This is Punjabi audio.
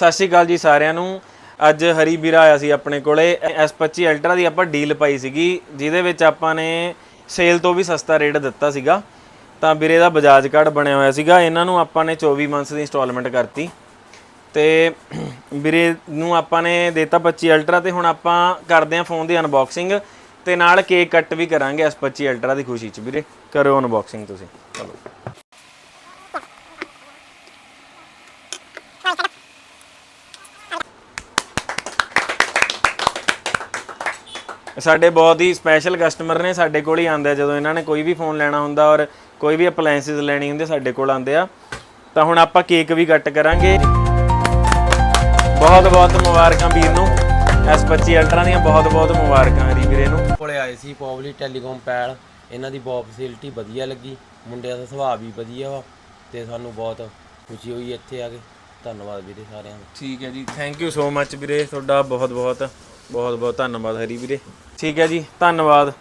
ਸਤਿ ਸ਼੍ਰੀ ਅਕਾਲ ਜੀ ਸਾਰਿਆਂ ਨੂੰ। ਅੱਜ ਹਰੀ ਵੀਰਾ ਆਇਆ ਸੀ ਆਪਣੇ ਕੋਲੇ। S25 ਅਲਟਰਾ ਦੀ ਆਪਾਂ ਡੀਲ ਪਾਈ ਸੀਗੀ, ਜਿਹਦੇ ਵਿੱਚ ਆਪਾਂ ਨੇ ਸੇਲ ਤੋਂ ਵੀ ਸਸਤਾ ਰੇਟ ਦਿੱਤਾ ਸੀਗਾ। ਤਾਂ ਵੀਰੇ ਦਾ ਬਜਾਜ ਕਾਰਡ ਬਣਿਆ ਹੋਇਆ ਸੀਗਾ। ਇਹਨਾਂ ਨੂੰ ਆਪਾਂ ਨੇ 24 ਮੰਥਸ ਦੀ ਇੰਸਟਾਲਮੈਂਟ ਕਰਤੀ। ਤੇ ਵੀਰੇ ਨੂੰ ਆਪਾਂ ਨੇ ਦੇਤਾ 25 ਅਲਟਰਾ ਤੇ ਹੁਣ ਆਪਾਂ ਕਰਦੇ ਆਂ ਫੋਨ ਦੀ ਅਨਬਾਕਸਿੰਗ ਤੇ ਨਾਲ ਕੇਕ ਕੱਟ ਵੀ ਕਰਾਂਗੇ S25 ਅਲਟਰਾ ਦੀ ਖੁਸ਼ੀ 'ਚ ਵੀਰੇ। ਕਰੋ ਅਨਬਾਕਸਿੰਗ ਤੁਸੀਂ। ਚਲੋ। ਸਾਡੇ ਬਹੁਤ ਹੀ ਸਪੈਸ਼ਲ ਕਸਟਮਰ ਨੇ ਸਾਡੇ ਕੋਲ ਹੀ ਆਉਂਦੇ ਆ ਜਦੋਂ ਇਹਨਾਂ ਨੇ ਕੋਈ ਵੀ ਫੋਨ ਲੈਣਾ ਹੁੰਦਾ ਔਰ ਕੋਈ ਵੀ ਅਪਲਾਈਐਂਸਿਸ ਲੈਣੀ ਹੁੰਦੀ ਸਾਡੇ ਕੋਲ ਆਉਂਦੇ ਆ। ਤਾਂ ਹੁਣ ਆਪਾਂ ਕੇਕ ਵੀ ਕੱਟ ਕਰਾਂਗੇ। ਬਹੁਤ ਬਹੁਤ ਮੁਬਾਰਕਾਂ ਵੀਰ ਨੂੰ। S25 ਅਲਟਰਾ ਦੀਆਂ ਬਹੁਤ ਬਹੁਤ ਮੁਬਾਰਕਾਂ ਹਰੀ ਵੀਰੇ ਨੂੰ। ਕੋਲੇ ਆਏ ਸੀ ਪੋਬਲੀ ਟੈਲੀਕਾਮ ਪੈਲ। ਇਹਨਾਂ ਦੀ ਬਹੁਤ ਫੈਸਿਲਿਟੀ ਵਧੀਆ ਲੱਗੀ। ਮੁੰਡਿਆਂ ਦਾ ਸੁਭਾਅ ਵੀ ਵਧੀਆ ਵਾ ਤੇ ਸਾਨੂੰ ਬਹੁਤ ਖੁਸ਼ੀ ਹੋਈ ਇੱਥੇ ਆ ਕੇ। ਧੰਨਵਾਦ ਵੀਰੇ ਸਾਰਿਆਂ ਦਾ। ਠੀਕ ਹੈ ਜੀ। ਥੈਂਕ ਯੂ ਸੋ ਮੱਚ ਵੀਰੇ। ਤੁਹਾਡਾ ਬਹੁਤ ਬਹੁਤ ਬਹੁਤ ਬਹੁਤ ਧੰਨਵਾਦ ਹਰੀ ਵੀਰੇ। ਠੀਕ ਹੈ ਜੀ ਧੰਨਵਾਦ।